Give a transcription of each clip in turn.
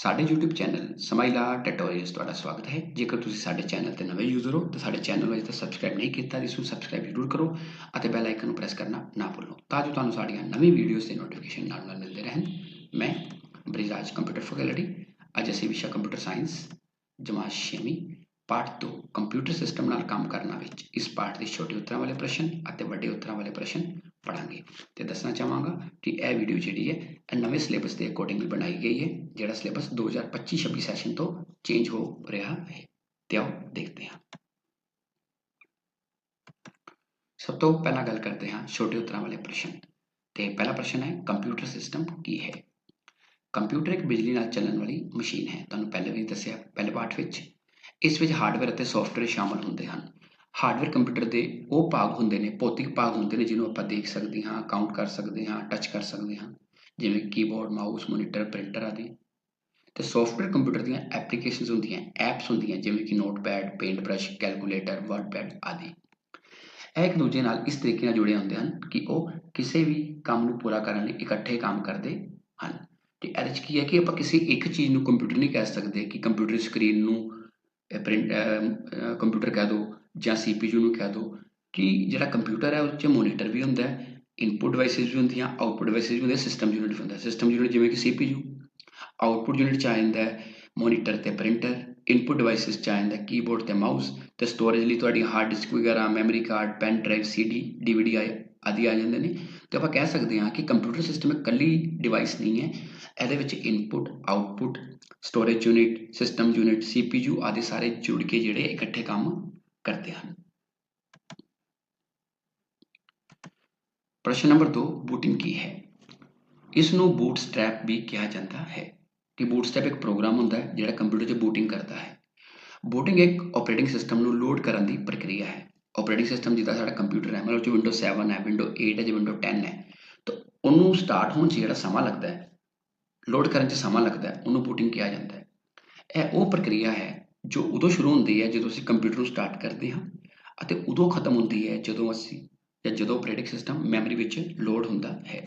ਸਾਡੇ YouTube channel ਸਮਾਈਲਾ tutorials ਤੁਹਾਡਾ ਸਵਾਗਤ ਹੈ। ਜੇਕਰ ਤੁਸੀਂ ਸਾਡੇ ਚੈਨਲ ਤੇ ਨਵੇਂ ਯੂਜ਼ਰ ਹੋ, ਤਾਂ ਸਾਡੇ ਚੈਨਲ ਨੂੰ ਅਜੇ ਤੱਕ ਸਬਸਕ੍ਰਾਈਬ ਨਹੀਂ ਕੀਤਾ, ਇਸ ਨੂੰ ਸਬਸਕ੍ਰਾਈਬ ਜ਼ਰੂਰ ਕਰੋ ਅਤੇ ਬੈਲ ਆਈਕਨ ਨੂੰ ਪ੍ਰੈਸ ਕਰਨਾ ਨਾ ਭੁੱਲੋ, ਤਾਂ ਜੋ ਤੁਹਾਨੂੰ ਸਾਡੀਆਂ ਨਵੀਂ ਵੀਡੀਓਜ਼ ਦੇ ਨੋਟੀਫਿਕੇਸ਼ਨ ਨਾਲ ਨਾਲ ਮਿਲਦੇ ਰਹਿਣ। ਮੈਂ ਬ੍ਰਿਜਾਜ ਕੰਪਿਊਟਰ ਫੈਕਲਟੀ ਅੱਜ ਅਸੀਂ ਵਿਸ਼ਾ ਕੰਪਿਊਟਰ ਸਾਇੰਸ ਜਮਾਤ ਛੇਵੀਂ ਪਾਠ 2 ਕੰਪਿਊਟਰ ਸਿਸਟਮ ਨਾਲ ਕੰਮ ਕਰਨਾ ਵਿੱਚ, ਇਸ ਪਾਠ ਦੇ ਛੋਟੇ ਉੱਤਰਾਂ ਵਾਲੇ ਪ੍ਰਸ਼ਨ ਅਤੇ ਵੱਡੇ ਉੱਤਰਾਂ ਵਾਲੇ ਪ੍ਰਸ਼ਨ। ਪੜਾਂਗੇ। ਤੇ ਦੱਸਣਾ ਚਾਹਾਂਗਾ ਕਿ ਇਹ ਵੀਡੀਓ ਜਿਹੜੀ ਹੈ, ਇਹ ਨਵੇਂ ਸਿਲੇਬਸ ਦੇ ਅਕੋਰਡਿੰਗਲੀ ਬਣਾਈ ਗਈ ਹੈ, ਜਿਹੜਾ ਸਿਲੇਬਸ 2025-26 ਸੈਸ਼ਨ ਤੋਂ ਚੇਂਜ ਹੋ ਰਿਹਾ ਹੈ। ਤੇ ਆਓ ਦੇਖਦੇ ਹਾਂ। ਸਭ ਤੋਂ ਪਹਿਲਾਂ ਗੱਲ ਕਰਦੇ ਹਾਂ ਛੋਟੇ ਉੱਤਰਾਂ ਵਾਲੇ ਪ੍ਰਸ਼ਨ। ਤੇ ਪਹਿਲਾ ਪ੍ਰਸ਼ਨ ਹੈ ਕੰਪਿਊਟਰ ਸਿਸਟਮ ਕੀ ਹੈ? ਕੰਪਿਊਟਰ ਇੱਕ ਬਿਜਲੀ ਨਾਲ ਚੱਲਣ ਵਾਲੀ ਮਸ਼ੀਨ ਹੈ। ਤੁਹਾਨੂੰ ਪਹਿਲੇ ਵੀ ਦੱਸਿਆ, ਪਹਿਲੇ ਪਾਠ ਵਿੱਚ। ਇਸ ਵਿੱਚ ਹਾਰਡਵੇਅਰ ਅਤੇ ਸੌਫਟਵੇਅਰ ਸ਼ਾਮਲ ਹੁੰਦੇ ਹਨ। ਹਾਰਡਵੇਅਰ ਕੰਪਿਊਟਰ ਦੇ ਉਹ ਭਾਗ ਹੁੰਦੇ ਨੇ, ਭੌਤਿਕ ਭਾਗ ਹੁੰਦੇ ਨੇ ਜਿਹਨੂੰ ਆਪਾਂ ਦੇਖ ਸਕਦੇ ਹਾਂ ਕਾਊਂਟ ਕਰ ਸਕਦੇ ਹਾਂ ਟੱਚ ਕਰ ਸਕਦੇ ਹਾਂ, ਜਿਵੇਂ ਕੀਬੋਰਡ ਮਾਊਸ ਮੋਨੀਟਰ ਪ੍ਰਿੰਟਰ ਆਦਿ। ਤੇ ਸੌਫਟਵੇਅਰ ਕੰਪਿਊਟਰ ਦੀਆਂ ਐਪਲੀਕੇਸ਼ਨਸ ਹੁੰਦੀਆਂ ਐਪਸ ਹੁੰਦੀਆਂ, ਜਿਵੇਂ ਕਿ notepad paint brush calculator wordpad ਆਦਿ। ਇਹ ਇੱਕ ਦੂਜੇ ਨਾਲ ਇਸ ਤਰੀਕੇ ਨਾਲ ਜੁੜੇ ਹੁੰਦੇ ਹਨ ਕਿ ਉਹ ਕਿਸੇ ਵੀ ਕੰਮ ਨੂੰ ਪੂਰਾ ਕਰਨ ਲਈ ਇਕੱਠੇ ਕੰਮ ਕਰਦੇ ਹਨ। ਤੇ ਇਹਦੇ ਵਿੱਚ ਕੀ ਹੈ ਕਿ ਆਪਾਂ ਕਿਸੇ ਇੱਕ ਚੀਜ਼ ਨੂੰ ਕੰਪਿਊਟਰ ਨਹੀਂ ਕਹਿ ਸਕਦੇ ਕਿ ਕੰਪਿਊਟਰ ਸਕਰੀਨ ਨੂੰ ਪ੍ਰਿੰਟ ਕੰਪਿਊਟਰ ਕਹਿ ਦਿਓ ਜਾਂ CPU ਨੂੰ ਕਹਿ ਦਿਓ ਕਿ ਜਿਹੜਾ ਕੰਪਿਊਟਰ ਹੈ ਉਹ 'ਚ ਮੋਨੀਟਰ ਵੀ ਹੁੰਦਾ ਹੈ ਇਨਪੁਟ ਡਿਵਾਈਸਿਸ ਵੀ ਹੁੰਦੀਆਂ ਆਊਟਪੁੱਟ ਡਿਵਾਈਸਿਸ ਵੀ ਹੁੰਦੇ ਸਿਸਟਮ ਯੂਨਿਟ ਵੀ ਹੁੰਦਾ ਸਿਸਟਮ ਯੂਨਿਟ ਜਿਵੇਂ ਕਿ CPU ਆਊਟਪੁੱਟ ਯੂਨਿਟ ਚ ਆ ਜਾਂਦਾ ਹੈ ਮੋਨੀਟਰ ਤੇ ਪ੍ਰਿੰਟਰ ਇਨਪੁਟ ਡਿਵਾਈਸਿਸ ਚ ਆ ਜਾਂਦਾ ਕੀਬੋਰਡ ਤੇ ਮਾਊਸ ਤੇ ਸਟੋਰੇਜ ਲਈ ਤੁਹਾਡੀ ਹਾਰਡ ਡਿਸਕ ਵਗੈਰਾ memory card pen drive CD DVD ਆਦਿ ਆ ਜਾਂਦੇ ਨੇ। ਤੇ ਆਪਾਂ ਕਹਿ ਸਕਦੇ ਹਾਂ ਕਿ ਕੰਪਿਊਟਰ ਸਿਸਟਮ ਇਕੱਲੀ ਡਿਵਾਈਸ ਨਹੀਂ ਹੈ, ਇਹਦੇ ਵਿੱਚ input output storage unit system unit CPU ਆਦਿ ਸਾਰੇ ਜੁੜ ਕੇ ਜਿਹੜੇ ਇਕੱਠੇ ਕੰਮ ਕਰਦੇ ਹਨ। ਪ੍ਰਸ਼ਨ ਨੰਬਰ 2 ਬੂਟਿੰਗ ਕੀ ਹੈ? ਇਸ ਨੂੰ ਬੂਟਸਟ੍ਰੈਪ ਵੀ ਕਿਹਾ ਜਾਂਦਾ ਹੈ। ਕਿ ਬੂਟਸਟ੍ਰੈਪ ਇੱਕ ਪ੍ਰੋਗਰਾਮ ਹੁੰਦਾ ਹੈ, ਜਿਹੜਾ ਕੰਪਿਊਟਰ 'ਚ ਬੂਟਿੰਗ ਕਰਦਾ ਹੈ। ਬੂਟਿੰਗ ਇੱਕ ਆਪਰੇਟਿੰਗ ਸਿਸਟਮ ਨੂੰ ਲੋਡ ਕਰਨ ਦੀ ਪ੍ਰਕਿਰਿਆ ਹੈ। ਆਪਰੇਟਿੰਗ ਸਿਸਟਮ ਜਿੱਦਾਂ ਸਾਡਾ ਕੰਪਿਊਟਰ ਹੈ, ਮਤਲਬ ਚ ਵਿੰਡੋ 7 ਹੈ ਵਿੰਡੋ 8 ਹੈ, ਜਾਂ ਵਿੰਡੋ 10 ਹੈ, ਤਾਂ ਉਹਨੂੰ ਸਟਾਰਟ ਹੋਣ 'ਚ ਜਿਹੜਾ ਸਮਾਂ ਲੱਗਦਾ ਹੈ ਲੋਡ ਕਰਨ 'ਚ ਸਮਾਂ ਲੱਗਦਾ ਹੈ, ਉਹਨੂੰ ਬੂਟਿੰਗ ਕਿਹਾ ਜਾਂਦਾ ਹੈ। ਇਹ ਉਹ ਪ੍ਰਕਿਰਿਆ ਹੈ ਜੋ ਉਦੋਂ ਸ਼ੁਰੂ ਹੁੰਦੀ ਹੈ, ਜਦੋਂ ਅਸੀਂ ਕੰਪਿਊਟਰ ਨੂੰ ਸਟਾਰਟ ਕਰਦੇ ਹਾਂ ਅਤੇ ਉਦੋਂ ਖਤਮ ਹੁੰਦੀ ਹੈ, ਜਦੋਂ ਅਸੀਂ ਜਾਂ ਜਦੋਂ ਆਪਰੇਟਿੰਗ ਸਿਸਟਮ ਮੈਮਰੀ ਵਿੱਚ ਲੋਡ ਹੁੰਦਾ ਹੈ।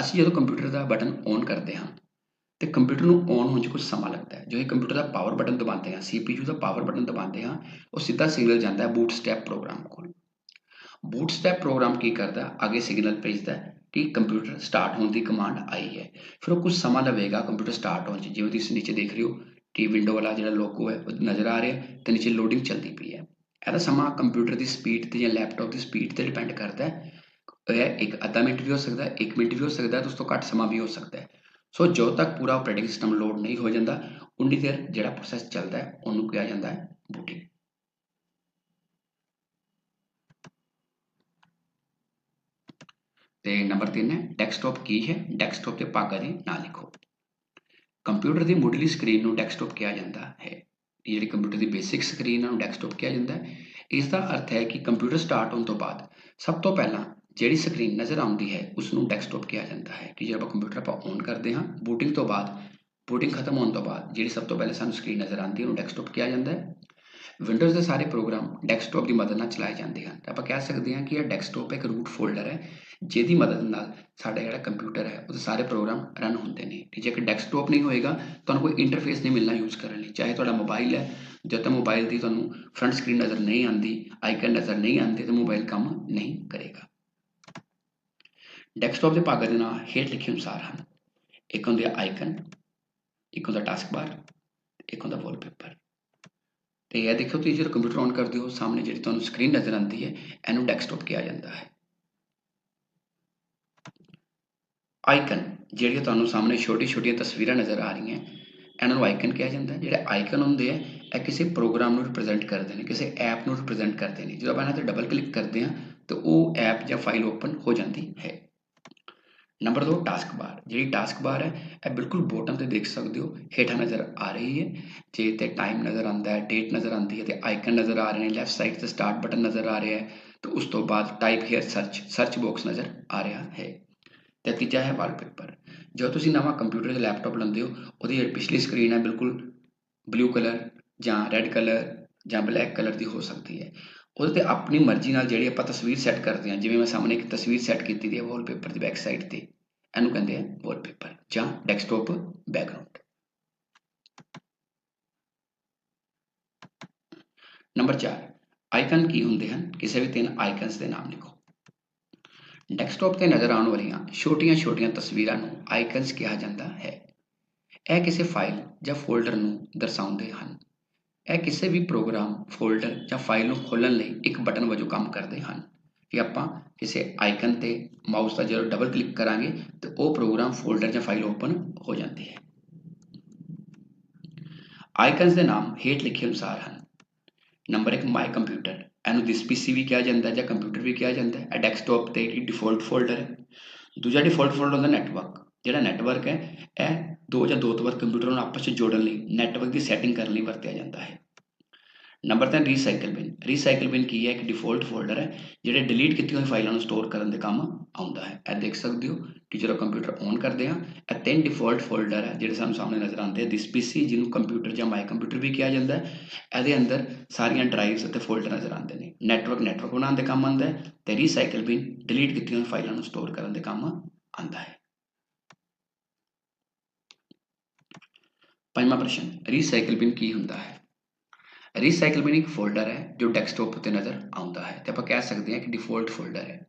ਅਸੀਂ ਜਦੋਂ ਕੰਪਿਊਟਰ ਦਾ ਬਟਨ ਔਨ ਕਰਦੇ ਹਾਂ ਤੇ ਕੰਪਿਊਟਰ ਨੂੰ ਔਨ ਹੋਣ 'ਚ ਕੁਝ ਸਮਾਂ ਲੱਗਦਾ ਹੈ। ਜਦੋਂ ਇਹ ਕੰਪਿਊਟਰ ਦਾ ਪਾਵਰ ਬਟਨ ਦਬਾਉਂਦੇ ਹਾਂ, CPU ਦਾ ਪਾਵਰ ਬਟਨ ਦਬਾਉਂਦੇ ਹਾਂ, ਉਹ ਸਿੱਧਾ ਸਿਗਨਲ ਜਾਂਦਾ ਹੈ ਬੂਟ ਸਟੈਪ ਪ੍ਰੋਗਰਾਮ ਕੋਲ। ਬੂਟ ਸਟੈਪ ਪ੍ਰੋਗਰਾਮ ਕੀ ਕਰਦਾ ਅੱਗੇ ਸਿਗਨਲ ਭੇਜਦਾ ਕਿ ਕੰਪਿਊਟਰ ਸਟਾਰਟ ਹੋਣ ਦੀ ਕਮਾਂਡ ਆਈ ਹੈ। ਫਿਰ ਉਹ ਕੁਝ ਸਮਾਂ ਲਵੇਗਾ ਕੰਪਿਊਟਰ ਸਟਾਰਟ ਹੋਣ 'ਚ, ਜਿਵੇਂ ਤੁਸੀਂ ਨੀਚੇ ਦੇਖ ਰਹੇ ਹੋ ਕਿ ਵਿੰਡੋ ਵਾਲਾ ਜਿਹੜਾ ਲੋਗੋ ਹੈ, ਉਹ ਨਜ਼ਰ ਆ ਰਿਹਾ ਤੇ ਨੀਚੇ ਲੋਡਿੰਗ ਚੱਲਦੀ ਪਈ ਹੈ। ਇਹਦਾ ਸਮਾਂ ਕੰਪਿਊਟਰ ਦੀ ਸਪੀਡ ਤੇ ਜਾਂ ਲੈਪਟਾਪ ਦੀ ਸਪੀਡ ਤੇ ਡਿਪੈਂਡ ਕਰਦਾ ਹੈ। ਇਹ ਇੱਕ ਅੱਧਾ ਮਿੰਟ ਵੀ ਹੋ ਸਕਦਾ ਹੈ 1 ਮਿੰਟ ਵੀ ਹੋ ਸਕਦਾ ਹੈ ਉਸ ਤੋਂ ਘੱਟ ਸਮਾਂ ਵੀ ਹੋ ਸਕਦਾ ਹੈ। ਸੋ ਜਦੋਂ ਤੱਕ ਪੂਰਾ ਆਪਰੇਟਿੰਗ ਸਿਸਟਮ ਲੋਡ ਨਹੀਂ ਹੋ ਜਾਂਦਾ, ਉਨੀ ਦੇਰ ਜਿਹੜਾ ਪ੍ਰੋਸੈਸ ਚੱਲਦਾ ਹੈ, ਉਹਨੂੰ ਕਿਹਾ ਜਾਂਦਾ ਹੈ ਬੂਟਿੰਗ ਤੇ ਨੰਬਰ 3 ਹੈ ਡੈਸਕਟਾਪ ਕੀ ਹੈ? ਡੈਸਕਟਾਪ ਦੇ ਭਾਗਾਂ ਦੀ ਨਾ ਲਿਖੋ। ਕੰਪਿਊਟਰ ਦੀ ਮੁੱਢਲੀ ਸਕਰੀਨ ਨੂੰ ਡੈਸਕਟਾਪ ਕਿਹਾ ਜਾਂਦਾ ਹੈ। ਜਿਹੜੀ ਕੰਪਿਊਟਰ ਦੀ ਬੇਸਿਕ ਸਕਰੀਨ ਹੈ ਉਹਨੂੰ ਡੈਸਕਟਾਪ ਕਿਹਾ ਜਾਂਦਾ ਹੈ। ਇਸ ਦਾ ਅਰਥ ਹੈ ਕਿ ਕੰਪਿਊਟਰ ਸਟਾਰਟ ਹੋਣ ਤੋਂ ਬਾਅਦ ਸਭ ਤੋਂ ਪਹਿਲਾਂ ਜਿਹੜੀ ਸਕਰੀਨ ਨਜ਼ਰ ਆਉਂਦੀ ਹੈ ਉਸ ਨੂੰ ਡੈਸਕਟਾਪ ਕਿਹਾ ਜਾਂਦਾ ਹੈ। ਕਿ ਜਦੋਂ ਆਪਾਂ ਕੰਪਿਊਟਰ ਆਪਾਂ ਔਨ ਕਰਦੇ ਹਾਂ। ਬੂਟਿੰਗ ਤੋਂ ਬਾਅਦ, ਬੂਟਿੰਗ ਖਤਮ ਹੋਣ ਤੋਂ ਬਾਅਦ ਜਿਹੜੀ ਸਭ ਤੋਂ ਪਹਿਲੇ ਸਾਨੂੰ ਸਕਰੀਨ ਨਜ਼ਰ ਆਉਂਦੀ ਹੈ, ਉਹਨੂੰ ਡੈਸਕਟਾਪ ਕਿਹਾ ਜਾਂਦਾ ਹੈ। ਵਿੰਡੋਜ਼ ਦੇ ਸਾਰੇ ਪ੍ਰੋਗਰਾਮ ਡੈਸਕਟਾਪ ਦੀ ਮਦਦ ਨਾਲ ਚਲਾਏ ਜਾਂਦੇ ਹਨ। ਤਾਂ ਆਪਾਂ ਕਹਿ ਸਕਦੇ ਹਾਂ ਕਿ ਇਹ ਡੈਸਕਟਾਪ ਇੱਕ ਰੂਟ ਫੋਲਡਰ ਹੈ, ਜਿਹਦੀ ਮਦਦ ਨਾਲ ਸਾਡਾ ਜਿਹੜਾ ਕੰਪਿਊਟਰ ਹੈ, ਉਹਦੇ ਸਾਰੇ ਪ੍ਰੋਗਰਾਮ ਰਨ ਹੁੰਦੇ ਨੇ। ਤੇ ਜੇਕਰ ਡੈਸਕਟਾਪ ਨਹੀਂ ਹੋਏਗਾ, ਤੁਹਾਨੂੰ ਕੋਈ ਇੰਟਰਫੇਸ ਨਹੀਂ ਮਿਲਣਾ ਯੂਜ਼ ਕਰਨ ਲਈ। ਚਾਹੇ ਤੁਹਾਡਾ ਮੋਬਾਈਲ ਹੈ, ਜਦ ਤੱਕ ਮੋਬਾਈਲ ਦੀ ਤੁਹਾਨੂੰ ਫਰੰਟ ਸਕਰੀਨ ਨਜ਼ਰ ਨਹੀਂ ਆਉਂਦੀ ਆਈਕਨ ਨਜ਼ਰ ਨਹੀਂ ਆਉਂਦੇ, ਤਾਂ ਮੋਬਾਈਲ ਕੰਮ ਨਹੀਂ ਕਰੇਗਾ। ਡੈਸਕਟਾਪ ਦੇ ਭਾਗਾਂ ਦੇ ਨਾਂ ਹੇਠ ਲਿਖੇ ਅਨੁਸਾਰ ਹਨ। ਇੱਕ ਹੁੰਦਾ ਆਈਕਨ ਇੱਕ ਹੁੰਦਾ ਟਾਸਕ ਬਾਰ ਇੱਕ ਹੁੰਦਾ ਵਾਲਪੇਪਰ ਤੇ ਇਹ ਦੇਖੋ ਤੁਸੀਂ ਜਦੋਂ ਕੰਪਿਊਟਰ ਔਨ ਕਰਦੇ ਹੋ, ਸਾਹਮਣੇ ਜਿਹੜੀ ਤੁਹਾਨੂੰ ਸਕਰੀਨ ਨਜ਼ਰ ਆਉਂਦੀ ਹੈ, ਇਹਨੂੰ ਡੈਸਕਟਾਪ ਕਿਹਾ ਜਾਂਦਾ ਹੈ। ਆਈਕਨ ਜਿਹੜੀਆਂ ਤੁਹਾਨੂੰ ਸਾਹਮਣੇ ਛੋਟੀ ਛੋਟੀਆਂ ਤਸਵੀਰਾਂ ਨਜ਼ਰ ਆ ਰਹੀਆਂ, ਇਹਨਾਂ ਨੂੰ ਆਈਕਨ ਕਿਹਾ ਜਾਂਦਾ ਹੈ। ਜਿਹੜੇ ਆਈਕਨ ਹੁੰਦੇ ਆ, ਇਹ ਕਿਸੇ ਪ੍ਰੋਗਰਾਮ ਨੂੰ ਰਿਪਰੈਜ਼ੈਂਟ ਕਰਦੇ ਨੇ, ਕਿਸੇ ਐਪ ਨੂੰ ਰਿਪਰੈਜ਼ੈਂਟ ਕਰਦੇ ਨੇ। ਜਦੋਂ ਆਪਾਂ ਇਹਨਾਂ ਤੇ ਡਬਲ ਕਲਿੱਕ ਕਰਦੇ ਹਾਂ, ਤਾਂ ਉਹ ਐਪ ਜਾਂ ਫਾਈਲ ਓਪਨ ਹੋ ਜਾਂਦੀ ਹੈ। ਨੰਬਰ 2 ਟਾਸਕ ਬਾਰ ਜਿਹੜੀ ਟਾਸਕ ਬਾਰ ਹੈ, ਇਹ ਬਿਲਕੁਲ ਬੋਟਮ ਤੇ ਦੇਖ ਸਕਦੇ ਹੋ। ਹੇਠਾਂ ਨਜ਼ਰ ਆ ਰਹੀ ਹੈ। ਜੇ ਤੇ ਟਾਈਮ ਨਜ਼ਰ ਆਉਂਦਾ ਹੈ ਡੇਟ ਨਜ਼ਰ ਆਉਂਦੀ ਹੈ ਤੇ ਆਈਕਨ ਨਜ਼ਰ ਆ ਰਹੇ ਨੇ ਲੈਫਟ ਸਾਈਡ ਤੇ ਸਟਾਰਟ ਬਟਨ ਨਜ਼ਰ ਆ ਰਿਹਾ ਹੈ, ਤੇ ਉਸ ਤੋਂ ਬਾਅਦ type here search search box ਨਜ਼ਰ ਆ ਰਿਹਾ ਹੈ। ਤੇ ਤੀਜਾ ਹੈ ਵਾਲਪੇਪਰ ਜਦੋਂ ਤੁਸੀਂ ਨਵਾਂ ਕੰਪਿਊਟਰ ਜਾਂ ਲੈਪਟਾਪ ਲੈਂਦੇ ਹੋ, ਉਹਦੀ ਜਿਹੜੀ ਪਿਛਲੀ ਸਕਰੀਨ ਹੈ ਬਿਲਕੁਲ ਬਲੂ ਕਲਰ ਜਾਂ ਰੈੱਡ ਕਲਰ ਜਾਂ ਬਲੈਕ ਕਲਰ ਦੀ ਹੋ ਸਕਦੀ ਹੈ। ਉਹਦੇ ਤੇ ਆਪਣੀ ਮਰਜ਼ੀ ਨਾਲ ਜਿਹੜੀ ਆਪਾਂ ਤਸਵੀਰ ਸੈੱਟ ਕਰਦੇ ਹਾਂ, ਜਿਵੇਂ ਮੈਂ ਸਾਹਮਣੇ ਇੱਕ ਤਸਵੀਰ ਸੈੱਟ ਕੀਤੀ ਦੀ ਹੈ ਵਾਲਪੇਪਰ ਦੀ ਬੈਕ ਸਾਈਡ ਤੇ। ਇਹਨੂੰ ਕਹਿੰਦੇ ਆ ਵਾਲਪੇਪਰ ਜਾਂ ਡੈਸਕਟਾਪ ਬੈਕਗ੍ਰਾਉਂਡ ਨੰਬਰ 4 ਆਈਕਨ ਕੀ ਹੁੰਦੇ ਹਨ? ਕਿਸੇ ਵੀ ਤਿੰਨ ਆਈਕਨਸ ਦੇ ਨਾਮ ਲਿਖੋ। ਡੈਸਕਟਾਪ ਤੇ ਨਜ਼ਰ ਆਉਣ ਵਾਲੀਆਂ ਛੋਟੀਆਂ-ਛੋਟੀਆਂ ਤਸਵੀਰਾਂ ਨੂੰ ਆਈਕਨਸ ਕਿਹਾ ਜਾਂਦਾ ਹੈ। ਇਹ ਕਿਸੇ ਫਾਈਲ ਜਾਂ ਫੋਲਡਰ ਨੂੰ ਦਰਸਾਉਂਦੇ ਹਨ। ਇਹ ਕਿਸੇ ਵੀ ਪ੍ਰੋਗਰਾਮ, ਫੋਲਡਰ ਜਾਂ ਫਾਈਲ ਨੂੰ ਖੋਲ੍ਹਣ ਲਈ ਇੱਕ ਬਟਨ ਵਜੋਂ ਕੰਮ ਕਰਦੇ ਹਨ। ਕਿ ਆਪਾਂ ਕਿਸੇ ਆਈਕਨ ਤੇ ਮਾਊਸ ਦਾ ਜਦੋਂ ਡਬਲ ਕਲਿੱਕ ਕਰਾਂਗੇ, ਤੇ ਉਹ ਪ੍ਰੋਗਰਾਮ ਫੋਲਡਰ ਜਾਂ ਫਾਈਲ ਓਪਨ ਹੋ ਜਾਂਦੀ ਹੈ। ਆਈਕਨਸ ਦੇ ਨਾਮ ਹੇਠ ਲਿਖੇ ਅਨੁਸਾਰ ਹਨ। Number 1 my computer. ਇਹਨੂੰ ਦਿਸ ਪੀਸੀ ਵੀ ਕਿਹਾ ਜਾਂਦਾ ਹੈ ਜਾਂ ਕੰਪਿਊਟਰ ਵੀ ਕਿਹਾ ਜਾਂਦਾ ਹੈ। ਇਹ ਡੈਸਕਟਾਪ ਤੇ ਇੱਕ ਡਿਫਾਲਟ ਫੋਲਡਰ ਹੈ। ਦੂਜਾ ਡਿਫਾਲਟ ਫੋਲਡਰ ਹੁੰਦਾ ਨੈਟਵਰਕ ਜਿਹੜਾ ਨੈਟਵਰਕ ਹੈ, ਇਹ ਦੋ ਜਾਂ ਦੋ ਤੋਂ ਵੱਧ ਕੰਪਿਊਟਰ ਨੂੰ ਆਪਸ ਵਿੱਚ ਜੋੜਨ ਲਈ ਨੈਟਵਰਕ ਦੀ ਸੈਟਿੰਗ ਕਰਨ ਲਈ ਵਰਤਿਆ ਜਾਂਦਾ ਹੈ। ਨੰਬਰ 3 ਰੀਸਾਈਕਲ ਬਿਨ ਰੀਸਾਈਕਲ ਬਿਨ ਕੀ ਹੈ? ਇੱਕ ਡਿਫਾਲਟ ਫੋਲਡਰ ਹੈ, ਜਿਹੜੇ ਡਿਲੀਟ ਕੀਤੀਆਂ ਹੋਈਆਂ ਫਾਈਲਾਂ ਨੂੰ ਸਟੋਰ ਕਰਨ ਦੇ ਕੰਮ ਆਉਂਦਾ ਹੈ। ਇਹ ਦੇਖ ਸਕਦੇ ਹੋ ਟੀਚਰ ਉਹ ਕੰਪਿਊਟਰ ਔਨ ਕਰਦੇ ਹਾਂ ਇਹ ਤਿੰਨ ਡਿਫਾਲਟ ਫੋਲਡਰ ਹੈ, ਜਿਹੜੇ ਸਾਨੂੰ ਸਾਹਮਣੇ ਨਜ਼ਰ ਆਉਂਦੇ ਆ। ਦਿਸ ਪੀਸੀ ਜਿਹਨੂੰ ਕੰਪਿਊਟਰ ਜਾਂ ਮਾਈ ਕੰਪਿਊਟਰ ਵੀ ਕਿਹਾ ਜਾਂਦਾ ਹੈ, ਇਹਦੇ ਅੰਦਰ ਸਾਰੀਆਂ ਡਰਾਈਵਸ ਅਤੇ ਫੋਲਡਰ ਨਜ਼ਰ ਆਉਂਦੇ ਨੇ। ਨੈਟਵਰਕ ਨੈਟਵਰਕ ਬਣਾਉਣ ਦੇ ਕੰਮ ਆਉਂਦਾ ਹੈ ਤੇ ਰੀਸਾਈਕਲ ਬਿਨ ਡਿਲੀਟ ਕੀਤੀਆਂ ਹੋਈਆਂ ਫਾਈਲਾਂ ਨੂੰ ਸਟੋਰ ਕਰਨ ਦੇ ਕੰਮ ਆਉਂਦਾ ਹੈ। ਪੰਜਵਾਂ ਪ੍ਰਸ਼ਨ ਰੀਸਾਈਕਲ ਬਿਨ ਕੀ ਹੁੰਦਾ ਹੈ? ਰੀਸਾਈਕਲ ਬਿਨ ਇੱਕ ਫੋਲਡਰ ਹੈ ਜੋ ਡੈਸਕਟਾਪ ਉੱਤੇ ਨਜ਼ਰ ਆਉਂਦਾ ਹੈ ਤੇ ਆਪਾਂ ਕਹਿ ਸਕਦੇ ਹਾਂ ਕਿ ਡਿਫਾਲਟ ਫੋਲਡਰ ਹੈ।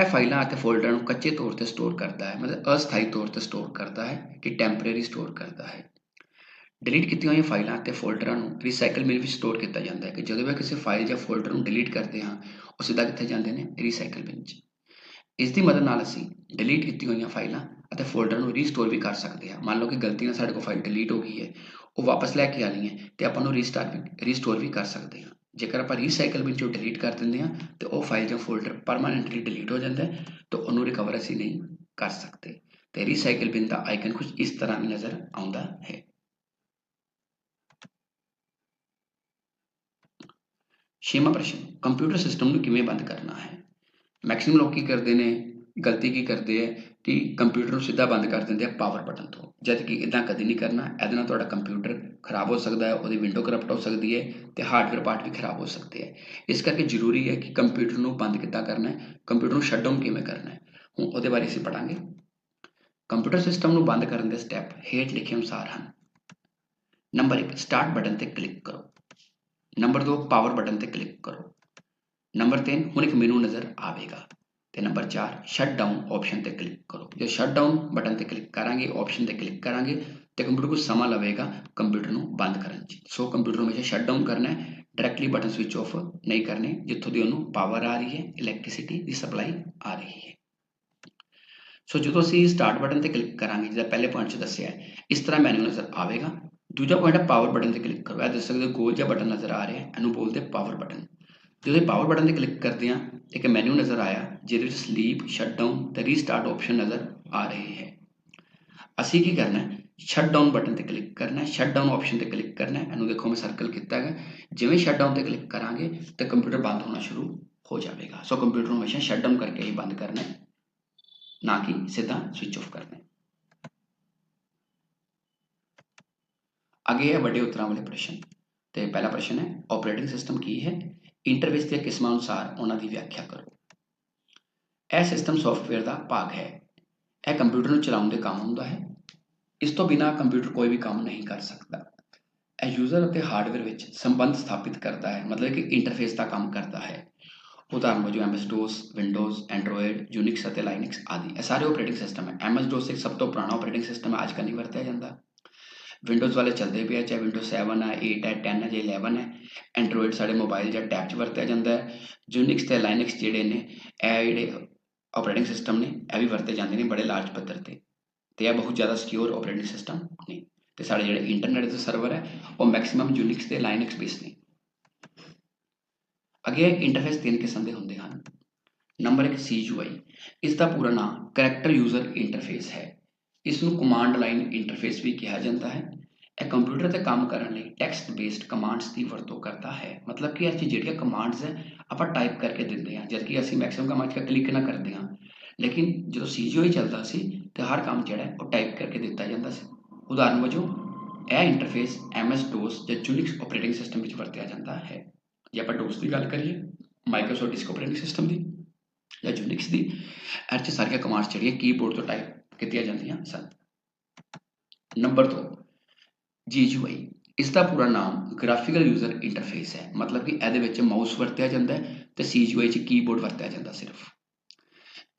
ਇਹ ਫਾਈਲਾਂ ਅਤੇ ਫੋਲਡਰਾਂ ਨੂੰ ਕੱਚੇ ਤੌਰ ਤੇ ਸਟੋਰ ਕਰਦਾ ਹੈ, ਮਤਲਬ ਅਸਥਾਈ ਤੌਰ ਤੇ ਸਟੋਰ ਕਰਦਾ ਹੈ ਕਿ ਟੈਂਪਰੇਰੀ ਸਟੋਰ ਕਰਦਾ ਹੈ। ਡਿਲੀਟ ਕੀਤੀਆਂ ਹੋਈਆਂ ਫਾਈਲਾਂ ਅਤੇ ਫੋਲਡਰਾਂ ਨੂੰ ਰੀਸਾਈਕਲ ਬਿਨ ਵਿੱਚ ਸਟੋਰ ਕੀਤਾ ਜਾਂਦਾ ਹੈ ਕਿ ਜਦੋਂ ਵੀ ਕਿਸੇ ਫਾਈਲ ਜਾਂ ਫੋਲਡਰ ਨੂੰ ਡਿਲੀਟ ਕਰਦੇ ਹਾਂ, ਉਹ ਸਿੱਧਾ ਕਿੱਥੇ ਜਾਂਦੇ ਨੇ? ਰੀਸਾਈਕਲ ਬਿਨ 'ਚ। ਇਸ ਦੀ ਮਦਦ ਨਾਲ ਅਸੀਂ ਡਿਲੀਟ ਕੀਤੀਆਂ ਹੋਈਆਂ ਫਾਈਲਾਂ ਅਤੇ ਫੋਲਡਰ ਨੂੰ ਰੀਸਟੋਰ ਵੀ ਕਰ ਸਕਦੇ ਹਾਂ। ਮੰਨ ਲਓ ਕਿ ਗਲਤੀ ਨਾਲ ਸਾਡੇ ਕੋਲ ਫਾਈਲ ਡਿਲੀਟ ਹੋ ਗਈ ਹੈ, ਉਹ ਵਾਪਸ ਲੈ ਕੇ ਆਣੀ ਹੈ, ਤੇ ਆਪਾਂ ਨੂੰ ਰੀਸਟਾਰਟ ਵੀ ਰੀਸਟੋਰ ਵੀ ਕਰ ਸਕਦੇ ਹਾਂ। ਜੇਕਰ ਆਪਾਂ ਰੀਸਾਈਕਲ ਵਿੱਚ ਉਹ ਡਿਲੀਟ ਕਰ ਦਿੰਦੇ ਹਾਂ, ਤੇ ਉਹ ਫਾਈਲ ਜਾਂ ਫੋਲਡਰ ਪਰਮਾਨੈਂਟਲੀ ਡਿਲੀਟ ਹੋ ਜਾਂਦਾ ਹੈ, ਤੇ ਉਹਨੂੰ ਰਿਕਵਰ ਅਸੀਂ ਨਹੀਂ ਕਰ ਸਕਦੇ। ਤੇ ਰੀਸਾਈਕਲ ਬਿਨ ਦਾ ਆਈਕਨ ਕੁਝ ਇਸ ਤਰ੍ਹਾਂ ਵੀ ਨਜ਼ਰ ਆਉਂਦਾ ਹੈ। ਛੇਵਾਂ ਪ੍ਰਸ਼ਨ ਕੰਪਿਊਟਰ ਸਿਸਟਮ ਨੂੰ ਕਿਵੇਂ ਬੰਦ ਕਰਨਾ ਹੈ? ਮੈਕਸਿਮਮ ਲੋਕ ਕੀ ਕਰਦੇ ਨੇ? ਗਲਤੀ ਕੀ ਕਰਦੇ ਆ ਕਿ ਕੰਪਿਊਟਰ ਨੂੰ ਸਿੱਧਾ ਬੰਦ ਕਰ ਦਿੰਦੇ ਆ ਪਾਵਰ ਬਟਨ ਤੋਂ। ਜਦ ਕਿ ਇਦਾਂ ਕਦੇ ਨਹੀਂ ਕਰਨਾ, ਇਹਦੇ ਨਾਲ ਤੁਹਾਡਾ ਕੰਪਿਊਟਰ ਖਰਾਬ ਹੋ ਸਕਦਾ ਹੈ, ਉਹਦੀ ਵਿੰਡੋ ਕਰਪਟ ਹੋ ਸਕਦੀ ਹੈ ਤੇ ਹਾਰਡਵੇਅਰ ਪਾਰਟ ਵੀ ਖਰਾਬ ਹੋ ਸਕਦੇ ਹੈ ਇਸ ਕਰਕੇ ਜ਼ਰੂਰੀ ਹੈ ਕਿ ਕੰਪਿਊਟਰ ਨੂੰ ਬੰਦ ਕਿੱਦਾਂ ਕਰਨਾ ਹੈ? ਕੰਪਿਊਟਰ ਨੂੰ ਸ਼ਟ ਡਾਊਨ ਕਿਵੇਂ ਕਰਨਾ ਹੈ? ਹੁਣ ਉਹਦੇ ਬਾਰੇ ਅਸੀਂ ਪੜਾਂਗੇ ਕੰਪਿਊਟਰ ਸਿਸਟਮ ਨੂੰ ਬੰਦ ਕਰਨ ਦੇ ਸਟੈਪ ਹੇਠ ਲਿਖੇ ਅਨੁਸਾਰ ਹਨ। ਨੰਬਰ 1 ਸਟਾਰਟ ਬਟਨ ਤੇ ਕਲਿੱਕ ਕਰੋ। ਨੰਬਰ 2 ਪਾਵਰ ਬਟਨ ਤੇ ਕਲਿੱਕ ਕਰੋ। ਨੰਬਰ 3 ਹੁਣ ਇੱਕ ਮੈਨੂ ਨਜ਼ਰ ਆਵੇਗਾ। ਤੇ ਨੰਬਰ 4 ਸ਼ਟ ਡਾਊਨ ਆਪਸ਼ਨ ਤੇ ਕਲਿੱਕ ਕਰੋ। ਜੇ ਸ਼ਟ ਡਾਊਨ ਬਟਨ ਤੇ ਕਲਿੱਕ ਕਰਾਂਗੇ ਆਪਸ਼ਨ ਤੇ ਕਲਿੱਕ ਕਰਾਂਗੇ, ਤੇ ਕੰਪਿਊਟਰ ਨੂੰ ਸਮਾਂ ਲਵੇਗਾ ਕੰਪਿਊਟਰ ਨੂੰ ਬੰਦ ਕਰਨ 'ਚ। ਸੋ ਕੰਪਿਊਟਰ ਨੂੰ ਹਮੇਸ਼ਾ ਸ਼ਟ ਡਾਊਨ ਕਰਨਾ ਹੈ ਡਾਇਰੈਕਟਲੀ ਬਟਨ ਸਵਿਚ ਆਫ ਨਹੀਂ ਕਰਨੇ, ਜਿੱਥੋਂ ਦੀ ਉਹਨੂੰ ਪਾਵਰ ਆ ਰਹੀ ਹੈ ਇਲੈਕਟ੍ਰਿਸਿਟੀ ਦੀ ਸਪਲਾਈ ਆ ਰਹੀ ਹੈ। ਸੋ ਜਦੋਂ ਅਸੀਂ ਸਟਾਰਟ ਬਟਨ ਤੇ ਕਲਿੱਕ ਕਰਾਂਗੇ ਜਿਹਦਾ ਪਹਿਲੇ ਪੁਆਇੰਟ 'ਚ ਦੱਸਿਆ ਇਸ ਤਰ੍ਹਾਂ ਮੈਨੂ ਨਜ਼ਰ ਆਵੇਗਾ। ਦੂਜਾ ਪੁਆਇੰਟ ਹੈ ਪਾਵਰ ਬਟਨ ਤੇ ਕਲਿੱਕ ਕਰੋ। ਇਹ ਦੱਸ ਸਕਦੇ ਹੋ, ਗੋਲ ਜਿਹਾ ਬਟਨ ਨਜ਼ਰ ਆ ਰਿਹਾ ਇਹਨੂੰ ਬੋਲਦੇ ਪਾਵਰ ਬਟਨ ਜਦੋਂ ਪਾਵਰ ਬਟਨ ਤੇ ਕਲਿੱਕ ਕਰਦੇ ਹਾਂ, ਇੱਕ ਮੈਨੂ ਨਜ਼ਰ ਆਇਆ, ਜਿਹਦੇ ਵਿੱਚ ਸਲੀਪ ਸ਼ਟਡਾਊਨ ਤੇ ਰੀਸਟਾਰਟ ਆਪਸ਼ਨ ਨਜ਼ਰ ਆ ਰਹੇ ਹੈ। ਅਸੀਂ ਕੀ ਕਰਨਾ ਹੈ? ਸ਼ਟ ਬਟਨ ਤੇ ਕਲਿੱਕ ਕਰਨਾ ਹੈ ਸ਼ਟ ਆਪਸ਼ਨ ਤੇ ਕਲਿੱਕ ਕਰਨਾ ਹੈ। ਇਹਨੂੰ ਦੇਖੋ, ਮੈਂ ਸਰਕਲ ਕੀਤਾ ਹੈ ਜਿਵੇਂ ਸ਼ਟਡਾਊਨ ਤੇ ਕਲਿੱਕ ਕਰਾਂਗੇ, ਤਾਂ ਕੰਪਿਊਟਰ ਬੰਦ ਹੋਣਾ ਸ਼ੁਰੂ ਹੋ ਜਾਵੇਗਾ। ਸੋ ਕੰਪਿਊਟਰ ਨੂੰ ਹਮੇਸ਼ਾ ਸ਼ਟਡਾਊਨ ਕਰਕੇ ਹੀ ਬੰਦ ਕਰਨਾ ਹੈ, ਨਾ ਕਿ ਸਿੱਧਾ ਸਵਿਚ ਆਫ ਕਰਨਾ ਹੈ। ਅੱਗੇ ਹੈ ਵੱਡੇ ਉਤਰਾਂ ਵਾਲੇ ਪ੍ਰਸ਼ਨ। ਤੇ ਪਹਿਲਾ ਪ੍ਰਸ਼ਨ ਹੈ ਆਪਰੇਟਿੰਗ ਸਿਸਟਮ ਕੀ ਹੈ? ਇੰਟਰਫੇਸ ਦੀਆਂ ਕਿਸਮਾਂ ਅਨੁਸਾਰ ਉਹਨਾਂ ਦੀ ਵਿਆਖਿਆ ਕਰੋ। ਇਹ ਸਿਸਟਮ ਸੌਫਟਵੇਅਰ ਦਾ ਭਾਗ ਹੈ। ਇਹ ਕੰਪਿਊਟਰ ਨੂੰ ਚਲਾਉਣ ਦੇ ਕੰਮ ਹੁੰਦਾ ਹੈ। ਇਸ ਤੋਂ ਬਿਨਾ ਕੰਪਿਊਟਰ ਕੋਈ ਵੀ ਕੰਮ ਨਹੀਂ ਕਰ ਸਕਦਾ। ਇਹ ਯੂਜ਼ਰ ਅਤੇ ਹਾਰਡਵੇਅਰ ਵਿੱਚ ਸੰਬੰਧ ਸਥਾਪਿਤ ਕਰਦਾ ਹੈ, ਮਤਲਬ ਕਿ ਇੰਟਰਫੇਸ ਦਾ ਕੰਮ ਕਰਦਾ ਹੈ। ਉਦਾਹਰਨ ਵਜੋਂ MS DOS Windows Android Unix ਅਤੇ ਲਾਈਨਕਸ ਆਦਿ। ਇਹ ਸਾਰੇ ਆਪਰੇਟਿੰਗ ਸਿਸਟਮ ਹੈ। ਐਮਐਸ ਡੋਸ ਇੱਕ ਸਭ ਤੋਂ ਪੁਰਾਣਾ ਆਪਰੇਟਿੰਗ ਸਿਸਟਮ ਹੈ। ਅੱਜ ਕੱਲ੍ਹ ਨਹੀਂ ਵਰਤਿਆ ਜਾਂਦਾ। ਵਿੰਡੋਜ਼ ਵਾਲੇ ਚੱਲਦੇ ਪਏ ਆ, ਚਾਹੇ ਵਿੰਡੋਜ਼ 7 ਹੈ 8 ਹੈ 10 ਹੈ ਜਾਂ 11 ਹੈ ਐਂਡਰੋਇਡ ਸਾਡੇ ਮੋਬਾਈਲ ਜਾਂ ਟੈਬ 'ਚ ਵਰਤਿਆ ਜਾਂਦਾ ਹੈ। ਯੂਨਿਕਸ ਤੇ ਲਾਈਨਕਸ ਜਿਹੜੇ ਨੇ, ਇਹ ਜਿਹੜੇ ਆਪਰੇਟਿੰਗ ਸਿਸਟਮ ਨੇ, ਇਹ ਵੀ ਵਰਤੇ ਜਾਂਦੇ ਨੇ ਬੜੇ ਲਾਰਜ ਪੱਧਰ ਤੇ। ਤੇ ਇਹ ਬਹੁਤ ਜ਼ਿਆਦਾ ਸਿਕਿਉਰ ਆਪਰੇਟਿੰਗ ਸਿਸਟਮ ਨੇ। ਤੇ ਸਾਡੇ ਜਿਹੜੇ ਇੰਟਰਨੈਟ ਦੇ ਸਰਵਰ ਹੈ, ਉਹ ਮੈਕਸਿਮਮ ਯੂਨਿਕਸ ਤੇ ਲਾਈਨਕਸ ਬੇਸ ਨੇ। ਅੱਗੇ ਇੰਟਰਫੇਸ ਤਿੰਨ ਕਿਸਮ ਦੇ ਹੁੰਦੇ ਹਨ। ਨੰਬਰ 1 CUI ਇਸ ਦਾ ਪੂਰਾ ਨਾਮ ਕਰੈਕਟਰ ਯੂਜ਼ਰ ਇੰਟਰਫੇਸ ਹੈ। ਇਸ ਨੂੰ ਕਮਾਂਡ ਲਾਈਨ ਇੰਟਰਫੇਸ ਵੀ ਕਿਹਾ ਜਾਂਦਾ ਹੈ। ਇਹ ਕੰਪਿਊਟਰ ਤੇ ਕੰਮ ਕਰਨ ਲਈ ਟੈਕਸਟ ਬੇਸਡ ਕਮਾਂਡਸ ਦੀ ਵਰਤੋਂ ਕਰਦਾ ਹੈ। ਮਤਲਬ ਕਿ ਅਸੀਂ ਜਿਹੜੀਆਂ ਕਮਾਂਡਸ ਹੈ, ਆਪਾਂ ਟਾਈਪ ਕਰਕੇ ਦਿੰਦੇ ਹਾਂ। ਜਦ ਕਿ ਅਸੀਂ ਮੈਕਸਿਮਮ ਕਮਾਂਡ 'ਤੇ ਕਲਿੱਕ ਨਾ ਕਰਦੇ ਹਾਂ। ਲੇਕਿਨ ਜਦੋਂ CUI ਚੱਲਦਾ ਸੀ ਤੇ ਹਰ ਕੰਮ ਜਿਹੜਾ ਉਹ ਟਾਈਪ ਕਰਕੇ ਦਿੱਤਾ ਜਾਂਦਾ ਸੀ। ਉਦਾਹਰਨ ਵਜੋਂ, ਇਹ ਇੰਟਰਫੇਸ MS DOS ਜਾਂ Unix ਆਪਰੇਟਿੰਗ ਸਿਸਟਮ ਵਿੱਚ ਵਰਤਿਆ ਜਾਂਦਾ ਹੈ। ਜੇ ਆਪਾਂ DOS ਦੀ ਗੱਲ ਕਰੀਏ ਮਾਈਕਰੋਸੌਫਟ ਡਿਸਕ ਆਪਰੇਟਿੰਗ ਸਿਸਟਮ ਦੀ ਜਾਂ Unix ਦੀ, ਇਹ 'ਚ ਸਾਰੀਆਂ ਕਮਾਂਡਸ ਜਿਹੜੀਆਂ ਕੀਬੋਰਡ ਤੋਂ ਟਾਈਪ ਕੀਤੀਆਂ ਜਾਂਦੀਆਂ ਸਨ। ਨੰਬਰ 2 GUI ਇਸ ਦਾ ਪੂਰਾ ਨਾਮ ਗ੍ਰਾਫੀਕਲ ਯੂਜ਼ਰ ਇੰਟਰਫੇਸ ਹੈ। ਮਤਲਬ ਕਿ ਇਹਦੇ ਵਿੱਚ ਮਾਊਸ ਵਰਤਿਆ ਜਾਂਦਾ ਹੈ ਤੇ CGUI 'ਚ ਕੀਬੋਰਡ ਵਰਤਿਆ ਜਾਂਦਾ ਸਿਰਫ।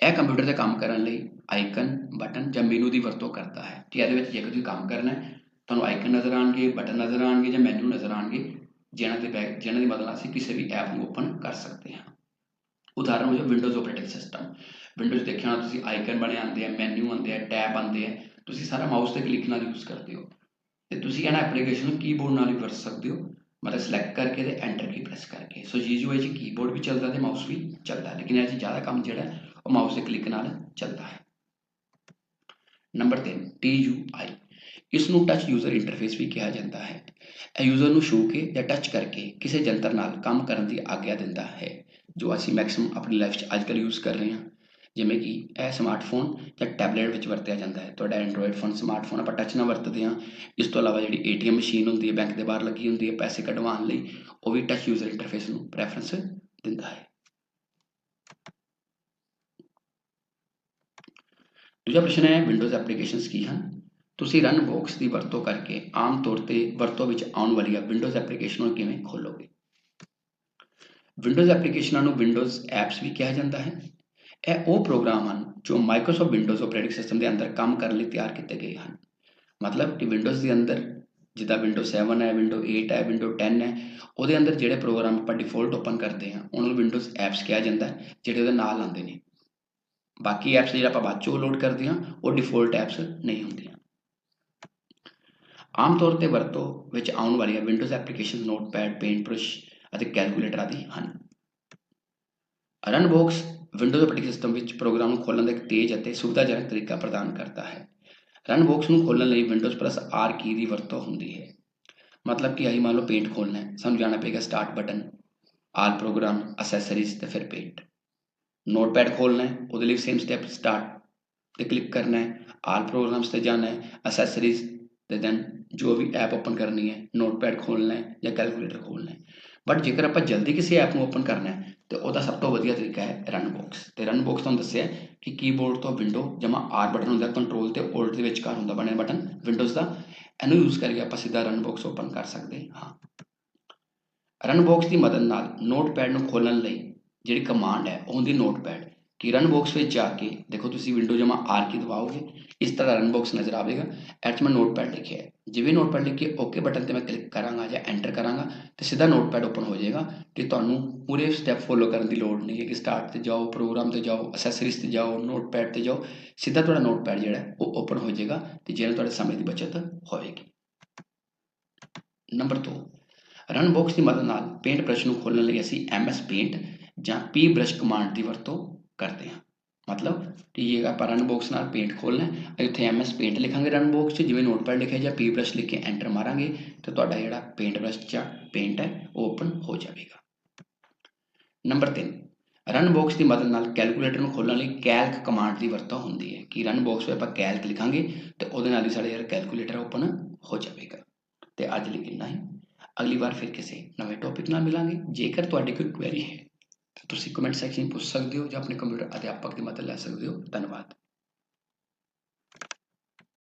ਇਹ ਕੰਪਿਊਟਰ ਤੇ ਕੰਮ ਕਰਨ ਲਈ ਆਈਕਨ ਬਟਨ ਜਾਂ ਮੈਨੂ ਦੀ ਵਰਤੋਂ ਕਰਦਾ ਹੈ। ਕਿ ਇਹਦੇ ਵਿੱਚ ਜੇਕਰ ਤੁਸੀਂ ਕੰਮ ਕਰਨਾ ਹੈ, ਤੁਹਾਨੂੰ ਆਈਕਨ ਨਜ਼ਰ ਆਣਗੇ ਬਟਨ ਨਜ਼ਰ ਆਣਗੇ ਜਾਂ ਮੈਨੂ ਨਜ਼ਰ ਆਣਗੇ ਜਿਹਨਾਂ ਦੇ ਬੈਕ ਜਿਹਨਾਂ ਦੀ ਮਦਦ ਨਾਲ ਅਸੀਂ ਕਿਸੇ ਵੀ ਐਪ ਨੂੰ ਓਪਨ ਕਰ ਸਕਦੇ ਹਾਂ। ਉਦਾਹਰਨ ਵਜੋਂ ਵਿੰਡੋਜ਼ ਆਪਰੇਟਿੰਗ ਸਿਸਟਮ ਵਿੰਡੋਜ਼ ਦੇਖਿਆ ਹੋਣਾ ਤੁਸੀਂ ਆਈਕਨ ਬਣੇ ਆਉਂਦੇ ਆ ਮੈਨੂ ਆਉਂਦੇ ਆ ਟੈਬ ਆਉਂਦੇ ਆ, ਤੁਸੀਂ ਸਾਰਾ ਮਾਊਸ ਤੇ ਕਲਿੱਕ ਨਾਲ ਯੂਜ਼ ਕਰਦੇ ਹੋ। ਤੇ ਤੁਸੀਂ ਇਹਨਾਂ ਐਪਲੀਕੇਸ਼ਨ ਨੂੰ ਕੀਬੋਰਡ ਨਾਲ ਵੀ ਵਰਤ ਸਕਦੇ ਹੋ। ਮਤਲਬ ਸਿਲੈਕਟ ਕਰਕੇ ਤੇ ਐਂਟਰ ਕੀ ਪ੍ਰੈਸ ਕਰਕੇ। ਸੋ GUI 'ਚ ਕੀਬੋਰਡ ਵੀ ਚੱਲਦਾ ਤੇ ਮਾਊਸ ਵੀ ਚੱਲਦਾ ਲੇਕਿਨ ਇਹ 'ਚ ਜ਼ਿਆਦਾ ਕੰਮ ਜਿਹੜਾ ਉਹ ਮਾਊਸ ਦੇ ਕਲਿੱਕ ਨਾਲ ਚੱਲਦਾ ਹੈ। ਨੰਬਰ 3 TUI ਇਸ ਨੂੰ ਟੱਚ ਯੂਜ਼ਰ ਇੰਟਰਫੇਸ ਵੀ ਕਿਹਾ ਜਾਂਦਾ ਹੈ। ਇਹ ਯੂਜ਼ਰ ਨੂੰ ਛੂ ਕੇ ਜਾਂ ਟੱਚ ਕਰਕੇ ਕਿਸੇ ਜੰਤਰ ਨਾਲ ਕੰਮ ਕਰਨ ਦੀ ਆਗਿਆ ਦਿੰਦਾ ਹੈ, ਜੋ ਅਸੀਂ ਮੈਕਸਿਮਮ ਆਪਣੀ ਲਾਈਫ 'ਚ ਅੱਜਕੱਲ ਯੂਜ਼ ਕਰ ਰਹੇ ਹਾਂ। ਜਿਵੇਂ ਕਿ ਇਹ ਸਮਾਰਟਫੋਨ ਜਾਂ ਟੈਬਲੇਟ ਵਿੱਚ ਵਰਤਿਆ ਜਾਂਦਾ ਹੈ। ਤੁਹਾਡਾ ਐਂਡਰੋਇਡ ਫੋਨ ਸਮਾਰਟਫੋਨ ਆਪਾਂ ਟੱਚ ਨਾਲ ਵਰਤਦੇ ਹਾਂ। ਇਸ ਤੋਂ ਇਲਾਵਾ ਜਿਹੜੀ ਏਟੀਐਮ ਮਸ਼ੀਨ ਹੁੰਦੀ ਹੈ ਬੈਂਕ ਦੇ ਬਾਹਰ ਲੱਗੀ ਹੁੰਦੀ ਹੈ, ਪੈਸੇ ਕਢਵਾਉਣ ਲਈ, ਉਹ ਵੀ ਟੱਚ ਯੂਜ਼ਰ ਇੰਟਰਫੇਸ ਨੂੰ ਪ੍ਰੈਫਰੈਂਸ ਦਿੰਦਾ ਹੈ। ਦੂਜਾ ਪ੍ਰਸ਼ਨ ਹੈ ਵਿੰਡੋਜ਼ ਐਪਲੀਕੇਸ਼ਨਸ ਕੀ ਹਨ? ਤੁਸੀਂ ਰਨ ਬਾਕਸ ਦੀ ਵਰਤੋਂ ਕਰਕੇ ਆਮ ਤੌਰ ਤੇ ਵਰਤੋਂ ਵਿੱਚ ਆਉਣ ਵਾਲੀਆਂ ਵਿੰਡੋਜ਼ ਐਪਲੀਕੇਸ਼ਨਾਂ ਨੂੰ ਕਿਵੇਂ ਖੋਲੋਗੇ? ਵਿੰਡੋਜ਼ ਐਪਲੀਕੇਸ਼ਨਾਂ ਨੂੰ ਵਿੰਡੋਜ਼ ਐਪਸ ਵੀ ਕਿਹਾ ਜਾਂਦਾ ਹੈ। ਇਹ ਉਹ ਪ੍ਰੋਗਰਾਮ ਹਨ ਜੋ ਮਾਈਕਰੋਸਾਫਟ ਵਿੰਡੋਜ਼ ਆਪਰੇਟਿੰਗ ਸਿਸਟਮ ਦੇ ਅੰਦਰ ਕੰਮ ਕਰਨ ਲਈ ਤਿਆਰ ਕੀਤੇ ਗਏ ਹਨ। ਮਤਲਬ ਕਿ ਵਿੰਡੋਜ਼ ਦੇ ਅੰਦਰ ਜਿੱਦਾਂ ਵਿੰਡੋ 7 ਹੈ ਵਿੰਡੋ 8 ਹੈ ਵਿੰਡੋ 10 ਹੈ, ਉਹਦੇ ਅੰਦਰ ਜਿਹੜੇ ਪ੍ਰੋਗਰਾਮ ਆਪਾਂ ਡਿਫਾਲਟ ਓਪਨ ਕਰਦੇ ਹਾਂ, ਉਹਨਾਂ ਨੂੰ ਵਿੰਡੋਜ਼ ਐਪਸ ਕਿਹਾ ਜਾਂਦਾ ਹੈ, ਜਿਹੜੇ ਉਹਦੇ ਨਾਲ ਆਉਂਦੇ ਨੇ। ਬਾਕੀ ਐਪਸ ਜਿਹੜਾ ਆਪਾਂ ਬਾਅਦ ਚੋਂ ਲੋਡ ਕਰਦੇ ਹਾਂ, ਉਹ ਡਿਫਾਲਟ ਐਪਸ ਨਹੀਂ ਹੁੰਦੀਆਂ। ਆਮ ਤੌਰ ਤੇ ਵਰਤੋਂ ਵਿੱਚ ਆਉਣ ਵਾਲੀਆਂ Windows application Notepad paint brush ਅਤੇ ਕੈਲਕੂਲੇਟਰ ਆਦਿ ਹਨ। Run box Windows operating system ਵਿੱਚ ਪ੍ਰੋਗਰਾਮ ਨੂੰ ਖੋਲ੍ਹਣ ਦਾ ਇੱਕ ਤੇਜ਼ ਅਤੇ ਸੁਵਿਧਾਜਨਕ ਤਰੀਕਾ ਪ੍ਰਦਾਨ ਕਰਦਾ ਹੈ ਰਨ ਬਾਕਸ ਨੂੰ ਖੋਲ੍ਹਣ ਲਈ ਵਿੰਡੋਜ਼ ਪਲੱਸ ਆਰ ਕੀ ਦੀ ਵਰਤੋਂ ਹੁੰਦੀ ਹੈ ਮਤਲਬ ਕਿ ਅਸੀਂ ਮੰਨ ਲਓ ਪੇਂਟ ਖੋਲ੍ਹਣਾ ਹੈ ਸਾਨੂੰ ਜਾਣਾ ਪਏਗਾ start button all program accessories ਤੇ ਫਿਰ ਪੇਂਟ ਨੋਟਪੈਡ ਖੋਲ੍ਹਣਾ ਹੈ ਉਹਦੇ ਲਈ ਸੇਮ ਸਟੈਪ ਸਟਾਰਟ ਤੇ ਕਲਿੱਕ ਕਰਨਾ ਹੈ ਆਲ ਪ੍ਰੋਗਰਾਮਸ ਤੇ ਜਾਣਾ ਹੈ ਅਸੈਸਰੀਜ਼ ਤੇ ਦੈਨ ਜੋ ਵੀ ਐਪ ਓਪਨ ਕਰਨੀ ਹੈ ਨੋਟਪੈਡ ਖੋਲ੍ਹਣਾ ਹੈ ਜਾਂ ਕੈਲਕੂਲੇਟਰ ਖੋਲ੍ਹਣਾ ਹੈ ਬਟ ਜੇਕਰ ਆਪਾਂ ਜਲਦੀ ਕਿਸੇ ਐਪ ਨੂੰ ਓਪਨ ਕਰਨਾ ਹੈ ਤੇ ਉਹਦਾ ਸਭ ਤੋਂ ਵਧੀਆ ਤਰੀਕਾ ਹੈ ਰਨ ਬਾਕਸ ਤੇ ਰਨ ਬਾਕਸ ਤੁਹਾਨੂੰ ਦੱਸਿਆ ਕਿ ਕੀਬੋਰਡ ਤੋਂ ਵਿੰਡੋ ਜਮਾ ਆਰ ਬਟਨ ਹੁੰਦਾ ਕੰਟਰੋਲ ਤੇ ਆਲਟ ਦੇ ਵਿਚਕਾਰ ਹੁੰਦਾ, ਬਣਿਆ ਬਟਨ ਵਿੰਡੋਜ਼ ਦਾ। ਇਹਨੂੰ ਯੂਜ਼ ਕਰਕੇ ਆਪਾਂ ਸਿੱਧਾ ਰਨ ਬਾਕਸ ਓਪਨ ਕਰ ਸਕਦੇ ਹਾਂ। ਰਨ ਬਾਕਸ ਦੀ ਮਦਦ ਨਾਲ ਨੋਟਪੈਡ ਨੂੰ ਖੋਲਣ ਲਈ ਜਿਹੜੀ ਕਮਾਂਡ ਹੈ, ਉਹ ਹੁੰਦੀ ਨੋਟਪੈਡ ਕਿ ਰਨ ਬਾਕਸ ਵਿੱਚ ਜਾ ਕੇ ਦੇਖੋ ਤੁਸੀਂ ਵਿੰਡੋ ਜਮਾ ਆਰ ਕੀ ਦਬਾਓਗੇ, ਇਸ ਤਰ੍ਹਾਂ ਰਨ ਬਾਕਸ ਨਜ਼ਰ ਆਵੇਗਾ। ਐਚ ਮੈਂ ਨੋਟਪੈਡ ਲਿਖਿਆ ਹੈ। ਜਿਵੇਂ ਨੋਟਪੈਡ ਲਿਖ ਕੇ ਓਕੇ ਬਟਨ ਤੇ ਮੈਂ ਕਲਿੱਕ ਕਰਾਂਗਾ ਜਾਂ ਐਂਟਰ ਕਰਾਂਗਾ, ਤੇ ਸਿੱਧਾ ਨੋਟਪੈਡ ਓਪਨ ਹੋ ਜਾਏਗਾ ਕਿ ਤੁਹਾਨੂੰ ਪੂਰੇ ਸਟੈਪ ਫੋਲੋ ਕਰਨ ਦੀ ਲੋੜ ਨਹੀਂ ਹੈ ਕਿ ਸਟਾਰਟ ਤੇ ਜਾਓ ਪ੍ਰੋਗਰਾਮ ਤੇ ਜਾਓ ਅਸੈਸਰੀਜ਼ ਤੇ ਜਾਓ ਨੋਟਪੈਡ ਤੇ ਜਾਓ। ਸਿੱਧਾ ਤੁਹਾਡਾ ਨੋਟਪੈਡ ਜਿਹੜਾ ਉਹ ਓਪਨ ਹੋ ਜਾਏਗਾ ਤੇ ਜਿਹਨਾਂ ਤੁਹਾਡੇ ਸਮੇਂ ਦੀ ਬਚਤ ਹੋਵੇਗੀ ਨੰਬਰ 2 ਰਨਬਾਕਸ ਦੀ ਮਦਦ ਨਾਲ ਪੇਂਟ ਬ੍ਰਸ਼ ਨੂੰ ਖੋਲਣ ਲਈ ਅਸੀਂ ਐਮਐਸ ਪੇਂਟ ਜਾਂ ਪੀ ਬ੍ਰਸ਼ ਕਮਾਂਡ ਦੀ ਵਰਤੋਂ ਕਰਦੇ ਹਾਂ। ਮਤਲਬ ਕਿ ਇਹ ਆਪਾਂ ਰਨ ਬਾਕਸ ਨਾਲ ਪੇਂਟ ਖੋਲਣਾ ਹੈ। ਇੱਥੇ ਐਮਐਸ ਪੇਂਟ ਲਿਖਾਂਗੇ ਰਨ ਬਾਕਸ 'ਚ, ਜਿਵੇਂ ਨੋਟਪੈਡ ਲਿਖਿਆ ਜਾਂ ਪੀ ਬ੍ਰਸ਼ ਲਿਖ ਕੇ ਐਂਟਰ ਮਾਰਾਂਗੇ ਤੇ ਤੁਹਾਡਾ ਜਿਹੜਾ ਪੇਂਟ ਬ੍ਰਸ਼ ਜਾਂ ਪੇਂਟ ਹੈ, ਉਹ ਓਪਨ ਹੋ ਜਾਵੇਗਾ। ਨੰਬਰ 3 ਰਨ ਬਾਕਸ ਦੀ ਮਦਦ ਨਾਲ ਕੈਲਕੂਲੇਟਰ ਨੂੰ ਖੋਲਣ ਲਈ ਕੈਲਕ ਕਮਾਂਡ ਦੀ ਵਰਤੋਂ ਹੁੰਦੀ ਹੈ ਕਿ ਰਨ ਬਾਕਸ 'ਤੇ ਆਪਾਂ ਕੈਲਕ ਲਿਖਾਂਗੇ ਤੇ ਉਹਦੇ ਨਾਲ ਹੀ ਸਾਡਾ ਜਿਹੜਾ ਕੈਲਕੂਲੇਟਰ ਓਪਨ ਹੋ ਜਾਵੇਗਾ। ਤੇ ਅੱਜ ਲਈ ਇੰਨਾ ਹੀ। ਅਗਲੀ ਵਾਰ ਫਿਰ ਕਿਸੇ ਨਵੇਂ ਟੌਪਿਕ ਨਾਲ ਮਿਲਾਂਗੇ। ਜੇਕਰ ਤੁਹਾਡੀ ਕੋਈ ਕੁਐਰੀ ਹੈ ਤੁਸੀਂ ਕਮੈਂਟ ਸੈਕਸ਼ਨ ਪੁੱਛ ਸਕਦੇ ਹੋ ਜਾਂ ਆਪਣੇ ਕੰਪਿਊਟਰ ਅਧਿਆਪਕ ਦੀ ਮਦਦ ਲੈ ਸਕਦੇ ਹੋ। ਧੰਨਵਾਦ।